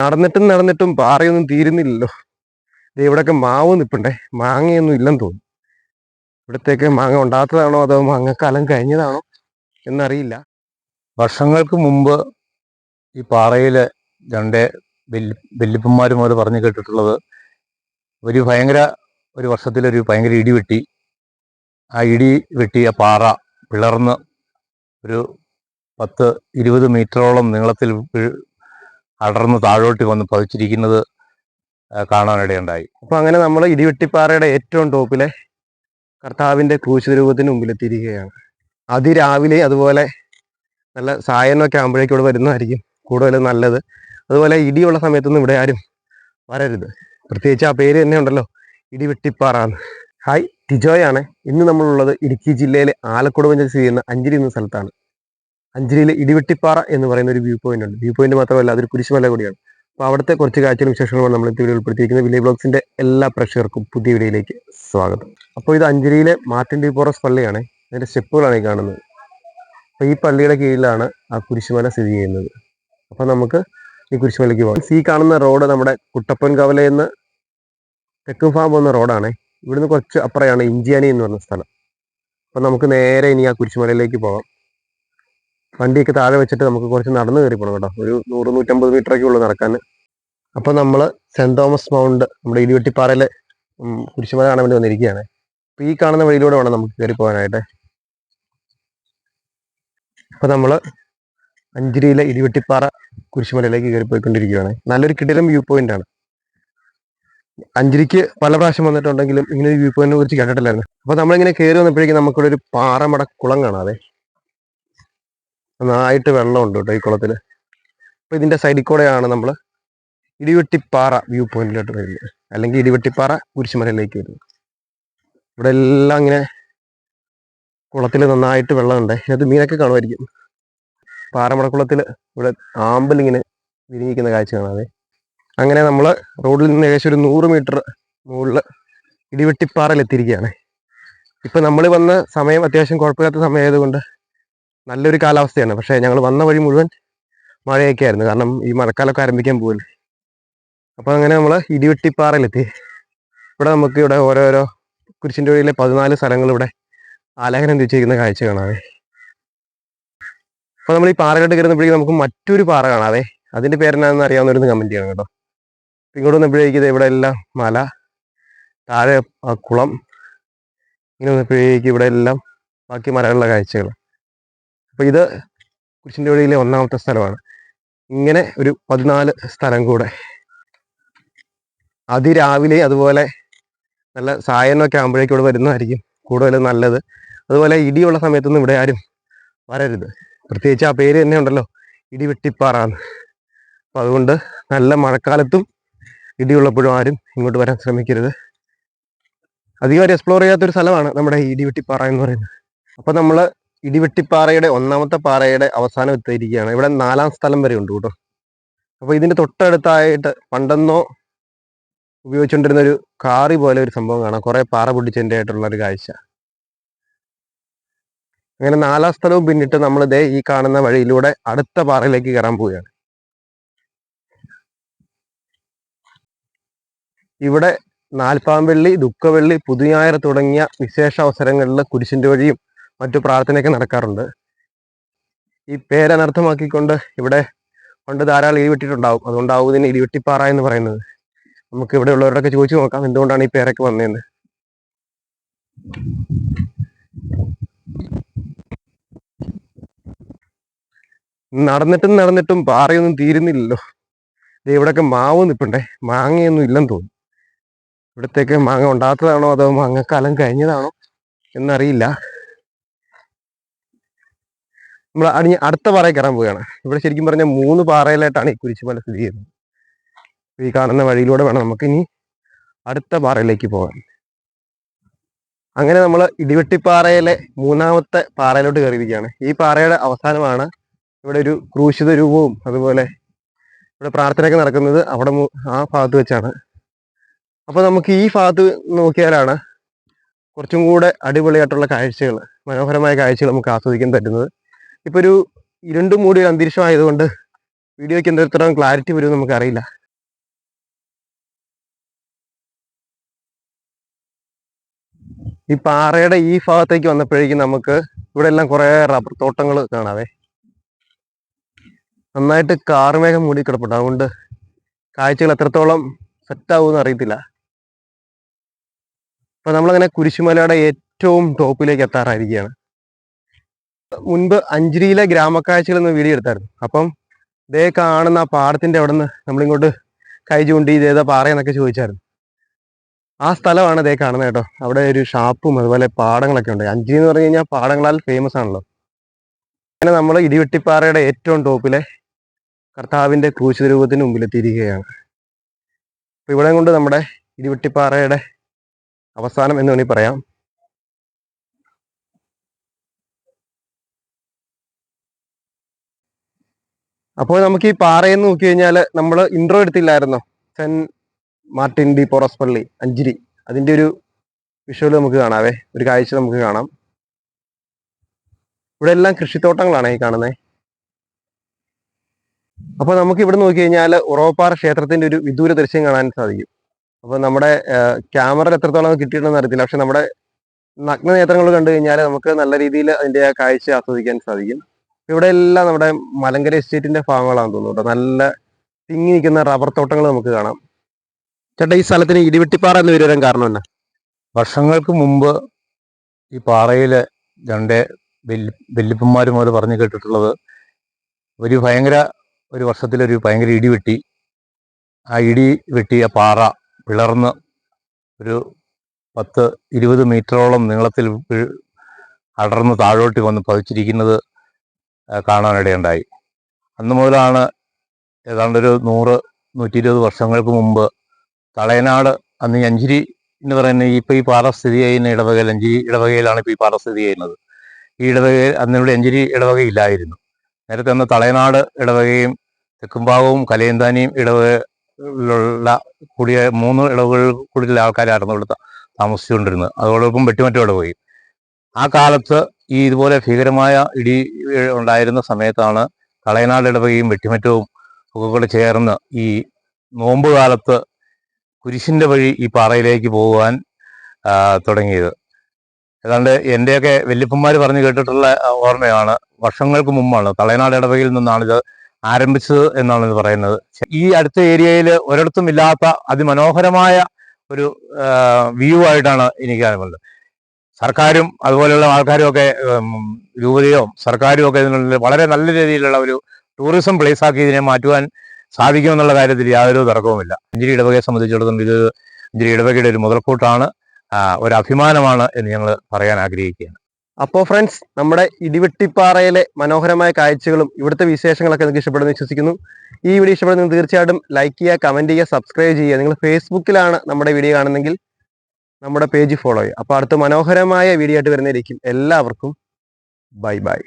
നടന്നിട്ടും നടന്നിട്ടും പാറയൊന്നും തീരുന്നില്ലല്ലോ. ഇവിടെയൊക്കെ മാവ് നിൽപ്പുണ്ടേ മാങ്ങയൊന്നും ഇല്ലെന്ന് തോന്നുന്നു. ഇവിടത്തേക്ക് മാങ്ങ ഉണ്ടാത്തതാണോ അതോ മാങ്ങക്കാലം കഴിഞ്ഞതാണോ എന്നറിയില്ല. വർഷങ്ങൾക്ക് മുമ്പ് ഈ പാറയിലെ രണ്ട് വെല്ലു വെല്ലുപ്പന്മാരും മുതൽ പറഞ്ഞു കേട്ടിട്ടുള്ളത് ഒരു ഭയങ്കര ഒരു വർഷത്തിലൊരു ഭയങ്കര ഇടി വെട്ടി. ആ ഇടി വെട്ടിയ പാറ പിളർന്ന് ഒരു പത്ത് ഇരുപത് മീറ്ററോളം നീളത്തിൽ അടർന്ന് താഴോട്ട് വന്ന് പതിച്ചിരിക്കുന്നത് കാണാനിടയുണ്ടായി. അപ്പൊ അങ്ങനെ നമ്മൾ ഇടിവെട്ടിപ്പാറയുടെ ഏറ്റവും ടോപ്പിലെ കർത്താവിന്റെ ക്രൂശ് രൂപത്തിന് മുമ്പിലെത്തിയിരിക്കുകയാണ്. അതിരാവിലെ അതുപോലെ നല്ല സായനൊക്കെ ആകുമ്പോഴേക്കും ഇവിടെ വരുന്നതായിരിക്കും കൂടുതൽ നല്ലത്. അതുപോലെ ഇടിയുള്ള സമയത്തൊന്നും ഇവിടെ ആരും വരരുത്. പ്രത്യേകിച്ച് ആ പേര് തന്നെ ഉണ്ടല്ലോ ഇടിവെട്ടിപ്പാറ എന്ന് ഹായ് ടിജോയാണ്. ഇന്ന് നമ്മളുള്ളത് ഇടുക്കി ജില്ലയിലെ ആലക്കുട പഞ്ചായത്ത് സ്ഥിതി ചെയ്യുന്ന അഞ്ചിരി എന്ന സ്ഥലത്താണ്. അഞ്ചിരിയിൽ ഇടിവെട്ടിപ്പാറ എന്ന് പറയുന്ന ഒരു വ്യൂ പോയിന്റ് ഉണ്ട്. വ്യൂ പോയിന്റ് മാത്രമല്ല അതൊരു കുരിശുമല കൂടിയാണ്. അപ്പോൾ അവിടുത്തെ കുറച്ച് കാഴ്ചകളും വിശേഷങ്ങളും നമ്മൾ വീഡിയോ ഉൾപ്പെടുത്തിയിരിക്കുന്നത്. വില്ലേജ് ബ്ലോഗ്സിന്റെ എല്ലാ പ്രേക്ഷകർക്കും പുതിയ വീഡിയോയിലേക്ക് സ്വാഗതം. അപ്പോൾ ഇത് അഞ്ചലിയിലെ മാർട്ടിൻ പോറസ് പള്ളിയാണ്. അതിന്റെ സ്റ്റെപ്പുകളാണ് ഈ കാണുന്നത്. അപ്പോൾ ഈ പള്ളിയുടെ കീഴിലാണ് ആ കുരിശുമല സ്ഥിതി ചെയ്യുന്നത്. അപ്പോൾ നമുക്ക് ഈ കുരിശുമലയ്ക്ക് പോകാം. ഈ കാണുന്ന റോഡ് നമ്മുടെ കുട്ടപ്പൻ കവലയെന്ന് തെക്കും ഫാം പോകുന്ന റോഡാണ്. ഇവിടുന്ന് കുറച്ച് അപ്പുറയാണ് ഇഞ്ചിയാനി എന്ന് പറഞ്ഞ സ്ഥലം. അപ്പോൾ നമുക്ക് നേരെ ഇനി ആ കുരിശുമലയിലേക്ക് പോകാം. വണ്ടിയൊക്കെ താഴെ വെച്ചിട്ട് നമുക്ക് കുറച്ച് നടന്നു കയറി പോകണം കേട്ടോ. ഒരു നൂറ് നൂറ്റമ്പത് മീറ്റർ ഒക്കെ ഉള്ളൂ നടക്കാൻ. അപ്പോൾ നമ്മൾ സെന്റ് തോമസ് മൗണ്ട് നമ്മുടെ ഇടിവെട്ടിപ്പാറയിലെ കുരിശുമല കാണാൻ വേണ്ടി വന്നിരിക്കുകയാണ്. അപ്പോൾ ഈ കാണുന്ന വഴിയിലൂടെ വേണം നമുക്ക് കയറി പോകാനായിട്ട്. അപ്പോൾ നമ്മൾ അഞ്ചിരിയിലെ ഇടിവെട്ടിപ്പാറ കുരിശുമലയിലേക്ക് കയറി പോയിക്കൊണ്ടിരിക്കുകയാണ്. നല്ലൊരു കിടിലം വ്യൂ പോയിന്റ് ആണ്. അഞ്ചിരിക്ക് പല പ്രാവശ്യം വന്നിട്ടുണ്ടെങ്കിലും ഇങ്ങനെ ഒരു വ്യൂ പോയിന്റിനെ കുറിച്ച് കേട്ടിട്ടില്ലായിരുന്നു. അപ്പോൾ നമ്മളിങ്ങനെ കയറി വന്നപ്പോഴേക്കും നമുക്കിവിടെ ഒരു പാറമട കുളം കാണാതെ നന്നായിട്ട് വെള്ളമുണ്ട് കേട്ടോ ഈ കുളത്തിൽ അപ്പോൾ ഇതിന്റെ സൈഡിൽ കൂടെയാണ് നമ്മൾ ഇടിവെട്ടിപ്പാറ വ്യൂ പോയിന്റിലോട്ട് വരുന്നത്. അല്ലെങ്കിൽ ഇടിവെട്ടിപ്പാറ കുരിശുമലയിലേക്ക് വരുന്നത്. ഇവിടെ എല്ലാം ഇങ്ങനെ കുളത്തിൽ നന്നായിട്ട് വെള്ളമുണ്ട്. ഇതിനകത്ത് മീനൊക്കെ കാണുമായിരിക്കും. പാറമടക്കുളത്തിൽ ഇവിടെ ആമ്പലിങ്ങനെ വിരിഞ്ഞിരിക്കുന്ന കാഴ്ച കാണാതെ. അങ്ങനെ നമ്മൾ റോഡിൽ നിന്ന് ഏകദേശം ഒരു നൂറ് മീറ്റർ മുകളിൽ ഇടിവെട്ടിപ്പാറയിൽ എത്തിയിരിക്കുകയാണ് ഇപ്പം നമ്മൾ വന്ന സമയം അത്യാവശ്യം കുഴപ്പമില്ലാത്ത സമയമായതുകൊണ്ട് നല്ലൊരു കാലാവസ്ഥയാണ്. പക്ഷേ ഞങ്ങൾ വന്ന വഴി മുഴുവൻ മഴയൊക്കെ ആയിരുന്നു കാരണം ഈ മഴക്കാലമൊക്കെ ആരംഭിക്കാൻ പോകല്ലേ അപ്പോൾ അങ്ങനെ നമ്മൾ ഇടിവെട്ടിപ്പാറയിലെത്തി. ഇവിടെ നമുക്ക് ഇവിടെ ഓരോരോ കുരിശിന്റെ വഴിയിലെ പതിനാല് സ്ഥലങ്ങൾ ഇവിടെ ആലേഖനം തിരിച്ചിരിക്കുന്ന കാഴ്ച കാണാവേ. അപ്പോൾ നമ്മൾ ഈ പാറയിലോട്ട് കയറുന്നപ്പോഴേക്കും നമുക്ക് മറ്റൊരു പാറ കാണാവേ. അതിന്റെ പേരെന്നാണെന്ന് അറിയാവുന്നവരൊന്ന് കമന്റ് ചെയ്യണം കേട്ടോ. ഇങ്ങോട്ട് വന്നപ്പോഴേക്കും ഇവിടെ എല്ലാം മല താഴെ കുളം. ഇങ്ങനെ വന്നപ്പോഴേക്കും ഇവിടെ എല്ലാം ബാക്കി മലകളുടെ കാഴ്ചകൾ. അപ്പൊ ഇത് കുരിശിന്റെ വഴിയിലെ ഒന്നാമത്തെ സ്ഥലമാണ്. ഇങ്ങനെ ഒരു പതിനാല് സ്ഥലം കൂടെ. അതിരാവിലെ അതുപോലെ നല്ല സായനൊക്കെ ആകുമ്പോഴേക്കും ഇവിടെ വരുന്നതായിരിക്കും കൂടുതൽ നല്ലത്. അതുപോലെ ഇടിയുള്ള സമയത്തൊന്നും ഇവിടെ ആരും വരരുത്. പ്രത്യേകിച്ച് ആ പേര് തന്നെ ഉണ്ടല്ലോ ഇടി വെട്ടിപ്പാറാന്ന്. അപ്പൊ അതുകൊണ്ട് നല്ല മഴക്കാലത്തും ഇടിയുള്ളപ്പോഴും ആരും ഇങ്ങോട്ട് വരാൻ ശ്രമിക്കരുത്. അധികം എക്സ്പ്ലോർ ചെയ്യാത്തൊരു സ്ഥലമാണ് നമ്മുടെ ഇടി വെട്ടിപ്പാറ എന്ന് പറയുന്നത്. അപ്പൊ നമ്മൾ ഇടിവെട്ടിപ്പാറയുടെ ഒന്നാമത്തെ പാറയുടെ അവസാനം എത്തിയിരിക്കുകയാണ്. ഇവിടെ നാലാം സ്ഥലം വരെ ഉണ്ട് കേട്ടോ. അപ്പോൾ ഇതിന്റെ തൊട്ടടുത്തായിട്ട് പണ്ടെന്നോ ഉപയോഗിച്ചുകൊണ്ടിരുന്ന ഒരു കാറി പോലെ ഒരു സംഭവം കാണാം. കുറേ പാറ പൊട്ടിച്ചതിന്റെ ആയിട്ടുള്ള ഒരു കാഴ്ച. അങ്ങനെ നാലാം സ്ഥലവും പിന്നിട്ട് നമ്മൾ ദേ ഈ കാണുന്ന വഴിയിലൂടെ അടുത്ത പാറയിലേക്ക് കയറാൻ പോവുകയാണ്. ഇവിടെ നാൽപ്പാമ്പള്ളി ദുഃഖവെള്ളി പുതുയായർ തുടങ്ങിയ വിശേഷ അവസരങ്ങളിൽ കുരിശിന്റെ വഴിയും മറ്റു പ്രാർത്ഥനയൊക്കെ നടക്കാറുണ്ട്. ഈ പേരനർത്ഥമാക്കിക്കൊണ്ട് ഇവിടെ പണ്ട് ധാരാളം ഇടിവെട്ടിട്ടുണ്ടാവും അതുകൊണ്ടാവും ഇതിന് ഇടിവെട്ടിപ്പാറ എന്ന് പറയുന്നത്. നമുക്ക് ഇവിടെ ഉള്ളവരോടൊക്കെ ചോദിച്ചു നോക്കാം എന്തുകൊണ്ടാണ് ഈ പേരൊക്കെ വന്നതെന്ന് നടന്നിട്ടും നടന്നിട്ടും പാറയൊന്നും തീരുന്നില്ലല്ലോ. ഇവിടെയൊക്കെ മാവ് നിൽപ്പണ്ടേ മാങ്ങയൊന്നും ഇല്ലെന്ന് തോന്നുന്നു. ഇവിടത്തേക്ക് മാങ്ങ ഉണ്ടാത്തതാണോ അതോ മാങ്ങക്കാലം കഴിഞ്ഞതാണോ എന്നറിയില്ല. നമ്മൾ അടിഞ്ഞ് അടുത്ത പാറയിൽ കയറാൻ പോവുകയാണ്. ഇവിടെ ശരിക്കും പറഞ്ഞാൽ മൂന്ന് പാറയിലായിട്ടാണ് ഈ കുരിശുമല സ്ഥിതി ചെയ്യുന്നത്. ഈ കാണുന്ന വഴിയിലൂടെ വേണം നമുക്ക് ഇനി അടുത്ത പാറയിലേക്ക് പോകാൻ. അങ്ങനെ നമ്മൾ ഇടിവെട്ടിപ്പാറയിലെ മൂന്നാമത്തെ പാറയിലോട്ട് കയറിയിരിക്കുകയാണ്. ഈ പാറയുടെ അവസാനമാണ് ഇവിടെ ഒരു ക്രൂശിത രൂപവും അതുപോലെ ഇവിടെ പ്രാർത്ഥനയൊക്കെ നടക്കുന്നത് അവിടെ ആ ഭാഗത്ത് വെച്ചാണ്. അപ്പൊ നമുക്ക് ഈ ഭാഗത്ത് നോക്കിയാലാണ് കുറച്ചും കൂടെ അടിപൊളിയായിട്ടുള്ള കാഴ്ചകൾ മനോഹരമായ കാഴ്ചകൾ നമുക്ക് ആസ്വദിക്കാൻ പറ്റുന്നത്. ഇപ്പൊ ഒരു ഇരുണ്ട് മൂടിയ അന്തരീക്ഷം ആയതുകൊണ്ട് വീഡിയോയ്ക്ക് എന്തെത്രയും ക്ലാരിറ്റി വരുമെന്ന് നമുക്കറിയില്ല. ഈ പാറയുടെ ഈ ഭാഗത്തേക്ക് വന്നപ്പോഴേക്കും നമുക്ക് ഇവിടെ എല്ലാം കുറേ റബ്ബർ തോട്ടങ്ങൾ കാണാവേ. നന്നായിട്ട് കാർമേഘം മൂടി കിടപ്പുണ്ട് അതുകൊണ്ട് കാഴ്ചകൾ എത്രത്തോളം സെറ്റ് ആവുമെന്ന് അറിയത്തില്ല. അപ്പൊ നമ്മളങ്ങനെ കുരിശുമലയുടെ ഏറ്റവും ടോപ്പിലേക്ക് എത്താറായിരിക്കുകയാണ്. മുൻപ് അഞ്ചിരിയിലെ ഗ്രാമക്കാഴ്ചകൾ നിന്ന് വീഡിയോ എടുത്തായിരുന്നു. അപ്പം ഇതേ കാണുന്ന ആ പാടത്തിന്റെ അവിടെ നിന്ന് നമ്മളിങ്ങോട്ട് കൈ ചൂണ്ടി ഇതേതാ പാറയെന്നൊക്കെ ചോദിച്ചായിരുന്നു. ആ സ്ഥലമാണ് ഇതേ കാണുന്നത് കേട്ടോ. അവിടെ ഒരു ഷാപ്പും അതുപോലെ പാടങ്ങളൊക്കെ ഉണ്ട്. അഞ്ചിരി എന്ന് പറഞ്ഞു കഴിഞ്ഞാൽ പാടങ്ങളാൽ ഫേമസ് ആണല്ലോ. അങ്ങനെ നമ്മൾ ഇടിവെട്ടിപ്പാറയുടെ ഏറ്റവും ടോപ്പിലെ കർത്താവിന്റെ ക്രൂശിത രൂപത്തിന് മുമ്പിലെത്തിയിരിക്കുകയാണ്. അപ്പൊ ഇവിടെ കൊണ്ട് നമ്മുടെ ഇടിവെട്ടിപ്പാറയുടെ അവസാനം എന്ന് വേണമെങ്കിൽ പറയാം. അപ്പോൾ നമുക്ക് ഈ പാറയെന്ന് നോക്കി കഴിഞ്ഞാൽ നമ്മൾ ഇൻട്രോ എടുത്തില്ലായിരുന്നോ? സെന്റ് മാർട്ടിൻ ഡി പോറസ് പള്ളി അഞ്ചിരി അതിന്റെ ഒരു വിഷ്വൽ നമുക്ക് കാണാവേ. ഒരു കാഴ്ച നമുക്ക് കാണാം. ഇവിടെ എല്ലാം കൃഷിത്തോട്ടങ്ങളാണ് ഈ കാണുന്നത് അപ്പോൾ നമുക്ക് ഇവിടെ നോക്കി കഴിഞ്ഞാൽ ഉറവപ്പാറ ക്ഷേത്രത്തിന്റെ ഒരു വിദൂര ദൃശ്യം കാണാൻ സാധിക്കും. അപ്പോൾ നമ്മുടെ ക്യാമറ എത്രത്തോളം കിട്ടിയിട്ടുണ്ടെന്ന് അറിയത്തില്ല. പക്ഷെ നമ്മുടെ നഗ്ന നേത്രങ്ങൾ കണ്ടു കഴിഞ്ഞാൽ നമുക്ക് നല്ല രീതിയിൽ അതിന്റെ ആ കാഴ്ച ആസ്വദിക്കാൻ സാധിക്കും. ഇവിടെ എല്ലാം നമ്മുടെ മലങ്കര എസ്റ്റേറ്റിന്റെ ഭാഗങ്ങളാണെന്ന് തോന്നുന്നു നല്ല തിങ്ങി നിൽക്കുന്ന റബ്ബർ തോട്ടങ്ങൾ നമുക്ക് കാണാം. ചേട്ടാ ഈ സ്ഥലത്തിന് ഇടിവെട്ടിപ്പാറ എന്ന് വരാൻ കാരണം എന്നാ? വർഷങ്ങൾക്ക് മുമ്പ് ഈ പാറയിലെ രണ്ട് വെല്ലു വെല്ലുപ്പന്മാരും മുതൽ പറഞ്ഞു കേട്ടിട്ടുള്ളത് ഒരു ഭയങ്കര ഒരു വർഷത്തിലൊരു ഭയങ്കര ഇടി വെട്ടി ആ ഇടി വെട്ടിയ പാറ പിളർന്ന് ഒരു പത്ത് ഇരുപത് മീറ്ററോളം നീളത്തിൽ അടർന്ന് താഴോട്ട് വന്ന് പതിച്ചിരിക്കുന്നത് കാണാനിടയുണ്ടായി. അന്ന് മുതലാണ് ഏതാണ്ടൊരു നൂറ് നൂറ്റി ഇരുപത് വർഷങ്ങൾക്ക് മുമ്പ് തളയനാട് അന്ന് അഞ്ചിരി എന്ന് പറയുന്ന ഈ ഇപ്പൊ ഈ പാറ സ്ഥിതി ചെയ്യുന്ന ഇടവകയിൽ അഞ്ചിരി ഇടവകയിലാണ് ഇപ്പോൾ ഈ പാറ സ്ഥിതി ചെയ്യുന്നത്. ഈ ഇടവകയിൽ അന്നിവിടെ അഞ്ചിരി ഇടവകയില്ലായിരുന്നു നേരത്തെ അന്ന് തളയനാട് ഇടവകയും തെക്കുംഭാഗവും കലയന്താനിയും ഇടവകയിലുള്ള കൂടിയ മൂന്ന് ഇടവകളിൽ കൂടുതൽ ആൾക്കാരായിരുന്നു ഇവിടെ ത- താമസിച്ചുകൊണ്ടിരുന്നത്. അതോടൊപ്പം വെട്ടിമറ്റം ഇടവകയും ആ കാലത്ത് ഈ ഇതുപോലെ ഭീകരമായ ഇടി ഉണ്ടായിരുന്ന സമയത്താണ് കളയനാട് ഇടവകയും വെട്ടിമറ്റവും ഒക്കെ കൂടെ ചേർന്ന് ഈ നോമ്പ് കാലത്ത് കുരിശിന്റെ വഴി ഈ പാറയിലേക്ക് പോകുവാൻ തുടങ്ങിയത്. ഏതാണ്ട് എന്റെയൊക്കെ വല്യപ്പന്മാർ പറഞ്ഞു കേട്ടിട്ടുള്ള ഓർമ്മയാണ്. വർഷങ്ങൾക്ക് മുമ്പാണ് തളയനാട് ഇടവകയിൽ നിന്നാണിത് ആരംഭിച്ചത് എന്നാണ് ഇത് പറയുന്നത്. ഈ അടുത്ത ഏരിയയിൽ ഒരിടത്തും ഇല്ലാത്ത അതിമനോഹരമായ ഒരു വ്യൂ ആയിട്ടാണ് എനിക്ക് കാണുന്നത്. സർക്കാരും അതുപോലെയുള്ള ആൾക്കാരും ഒക്കെ രൂപതയോ സർക്കാരും ഒക്കെ ഇതിനുള്ള വളരെ നല്ല രീതിയിലുള്ള ഒരു ടൂറിസം പ്ലേസ് ആക്കി ഇതിനെ മാറ്റുവാൻ സാധിക്കുമെന്നുള്ള കാര്യത്തിൽ യാതൊരു തർക്കവുമില്ല. അഞ്ചിരി ഇടവകയെ സംബന്ധിച്ചിടത്തോളം ഇത് അഞ്ചിരി ഇടവകയുടെ ഒരു മുതൽക്കൂട്ടാണ് ഒരു അഭിമാനമാണ് എന്ന് ഞങ്ങൾ പറയാൻ ആഗ്രഹിക്കുകയാണ്. അപ്പോൾ ഫ്രണ്ട്സ് നമ്മുടെ ഇടിവെട്ടിപ്പാറയിലെ മനോഹരമായ കാഴ്ചകളും ഇവിടുത്തെ വിശേഷങ്ങളൊക്കെ നിങ്ങൾക്ക് ഇഷ്ടപ്പെടുന്നു വിശ്വസിക്കുന്നു. ഈ വീഡിയോ ഇഷ്ടപ്പെടുന്ന തീർച്ചയായിട്ടും ലൈക്ക് ചെയ്യുക കമന്റ് ചെയ്യുക സബ്സ്ക്രൈബ് ചെയ്യുക. നിങ്ങൾ ഫേസ്ബുക്കിലാണ് നമ്മുടെ വീഡിയോ കാണുന്നെങ്കിൽ നമ്മുടെ പേജ് ഫോളോ ചെയ്യുക. അപ്പോൾ അടുത്ത മനോഹരമായ വീഡിയോ ആയിട്ട് വരുന്നതായിരിക്കും. എല്ലാവർക്കും ബൈ ബൈ.